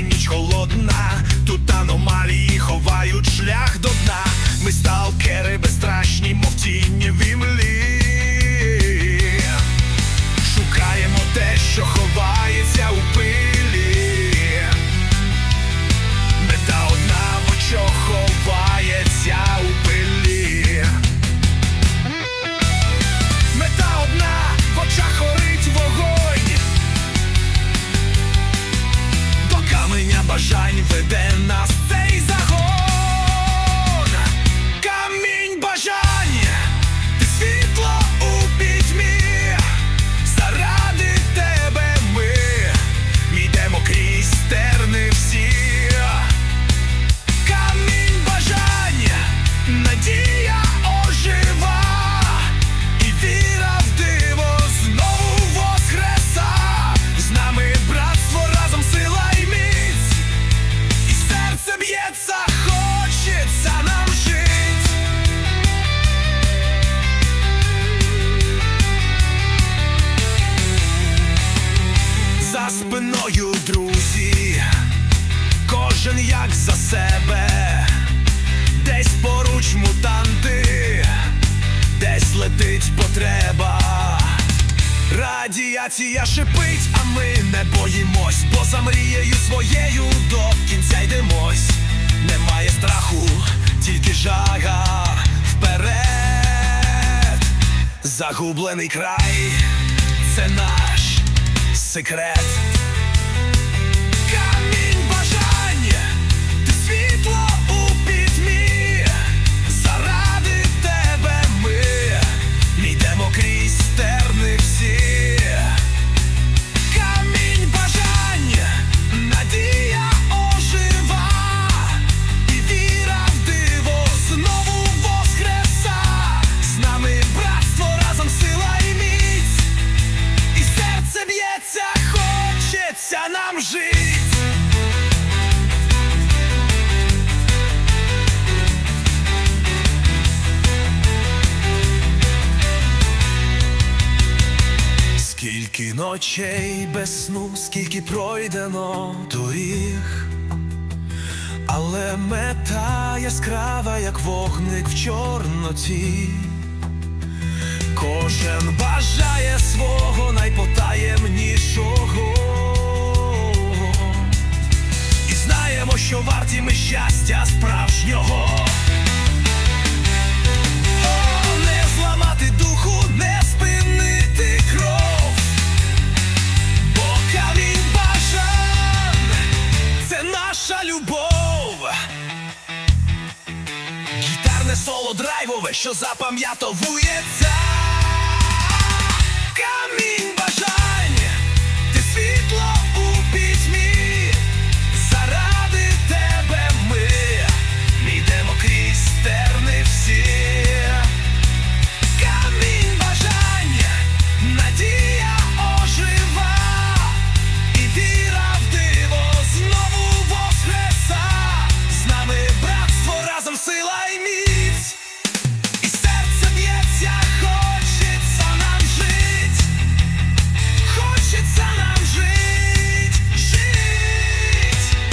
ніч холодна, тут аномалії ховають шлях до дна. Ми сталкери безстрашні, мов тіні в shiny wenn десь потреба. Радіація шипить, а ми не боїмось, бо за мрією своєю до кінця йдемось. Немає страху, тільки жага вперед. Загублений край, це наш секрет. Cristo é Ночей без сну, скільки пройдено доріг, але мета яскрава, як вогник в чорноті. Кожен бажає свого найпотаємнішого. І знаємо, що варті ми щастя справжнього наша любов Гітарне соло драйвове, що запам'ятовується.